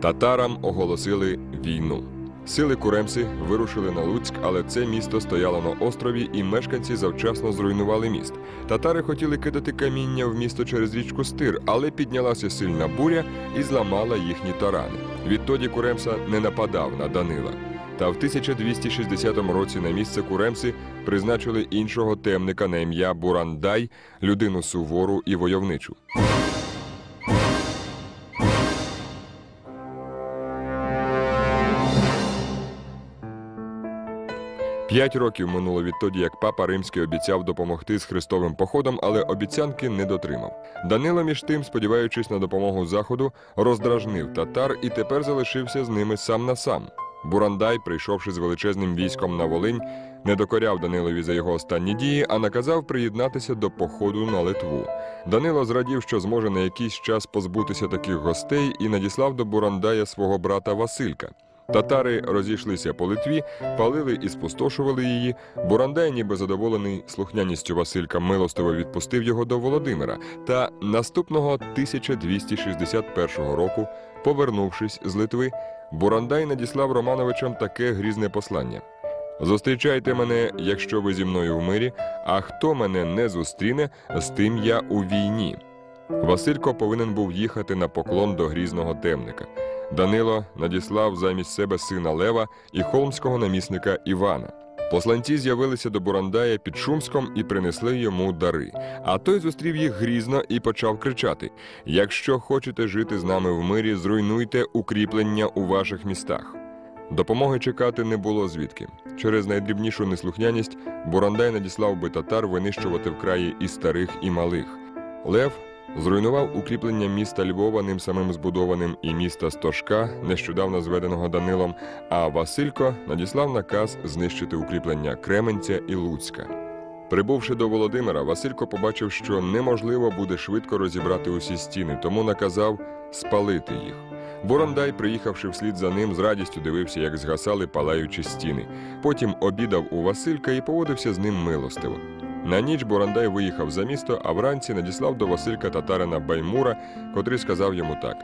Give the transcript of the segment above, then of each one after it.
Татарам оголосили війну. Сили Куремси вирушили на Луцьк, але це місто стояло на острові, і мешканці завчасно зруйнували міст. Татари хотіли кидати каміння в місто через річку Стир, але піднялася сильна буря і зламала їхні тарани. Відтоді Куремса не нападав на Данила. Та в 1260 році на місце Куремси призначили іншого темника на ім'я Бурандай, людину сувору і войовничу. П'ять років минуло відтоді, як папа римський обіцяв допомогти з хрестовим походом, але обіцянки не дотримав. Данило, між тим, сподіваючись на допомогу заходу, роздражнив татар і тепер залишився з ними сам на сам. Бурандай, прийшовши з величезним військом на Волинь, не докоряв Данилові за його останні дії, а наказав приєднатися до походу на Литву. Данило зрадів, що зможе на якийсь час позбутися таких гостей, і надіслав до Бурандая свого брата Василька. Татари розійшлися по Литві, палили і спустошували її. Бурандай, ніби задоволений слухняністю Василька, милостиво відпустив його до Володимира. Та наступного 1261 року, повернувшись з Литви, Бурандай надіслав Романовичам таке грізне послання. Зустрічайте мене, якщо ви зі мною в мирі, а хто мене не зустріне, з тим я у війні. Василько повинен був їхати на поклон до грізного темника. Данило надіслав замість себе сина Лева і холмського намісника Івана. Посланці з'явилися до Бурандая під Шумском і принесли йому дари. А той зустрів їх грізно і почав кричати: Якщо хочете жити з нами в мирі, зруйнуйте укріплення у ваших містах. Допомоги чекати не було звідки. Через найдрібнішу неслухняність Бурандай надіслав би татар винищувати в краї і старих, і малих. Лев зруйнував укріплення міста Львова ним самим збудованим і міста Стошка, нещодавно зведеного Данилом, а Василько надіслав наказ знищити укріплення Кременця і Луцька. Прибувши до Володимира, Василько побачив, що неможливо буде швидко розібрати усі стіни, тому наказав спалити їх. Борандай, приїхавши вслід за ним, з радістю дивився, як згасали палаючі стіни. Потім обідав у Василька і поводився з ним милостиво. На ніч Борандай виїхав за місто, а вранці надіслав до Василька татарина Баймура, котрий сказав йому так: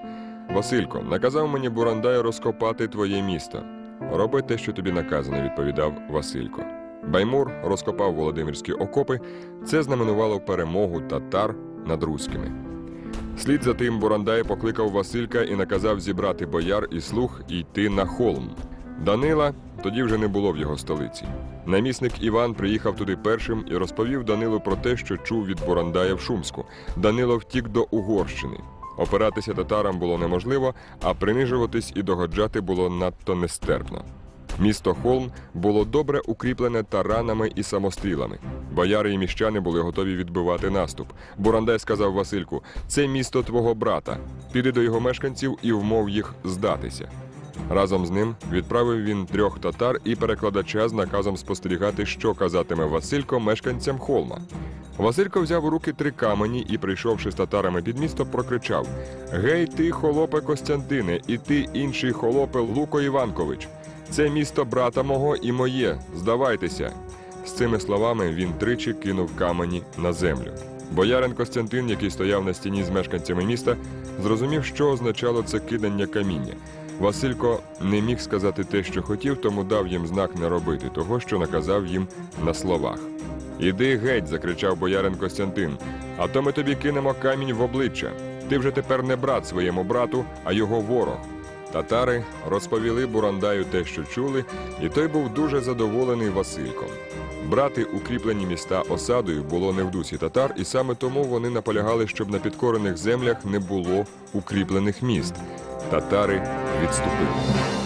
Василько, наказав мені Бурандай розкопати твоє місто. Роби те, що тобі наказано, відповідав Василько. Баймур розкопав Володимирські окопи. Це знаменувало перемогу татар над руськими. Слід за тим Бурандай покликав Василька і наказав зібрати бояр і слуг і йти на холм. Данила тоді вже не було в його столиці. Намісник Іван приїхав туди першим і розповів Данилу про те, що чув від Бурандая в Шумську. Данило втік до Угорщини. Опиратися татарам було неможливо, а принижуватись і догоджати було надто нестерпно. Місто Холм було добре укріплене таранами і самострілами. Бояри і міщани були готові відбивати наступ. Бурандай сказав Васильку: це місто твого брата. Піди до його мешканців і вмов їх здатися. Разом з ним відправив він трьох татар і перекладача з наказом спостерігати, що казатиме Василько мешканцям холма. Василько взяв у руки три камені і, прийшовши з татарами під місто, прокричав: Гей, ти, холопе Костянтине, і ти, інший холопе Луко Іванкович. Це місто брата мого і моє. Здавайтеся. З цими словами він тричі кинув камені на землю. Боярин Костянтин, який стояв на стіні з мешканцями міста, зрозумів, що означало це кидання каміння. Василько не міг сказати те, що хотів, тому дав їм знак не робити того, що наказав їм на словах. Іди геть, закричав боярин Костянтин, а то ми тобі кинемо камінь в обличчя. Ти вже тепер не брат своєму брату, а його ворог. Татари розповіли Бурандаю те, що чули, і той був дуже задоволений Васильком. Брати укріплені міста осадою було не в дусі татар, і саме тому вони наполягали, щоб на підкорених землях не було укріплених міст. Татари відступили.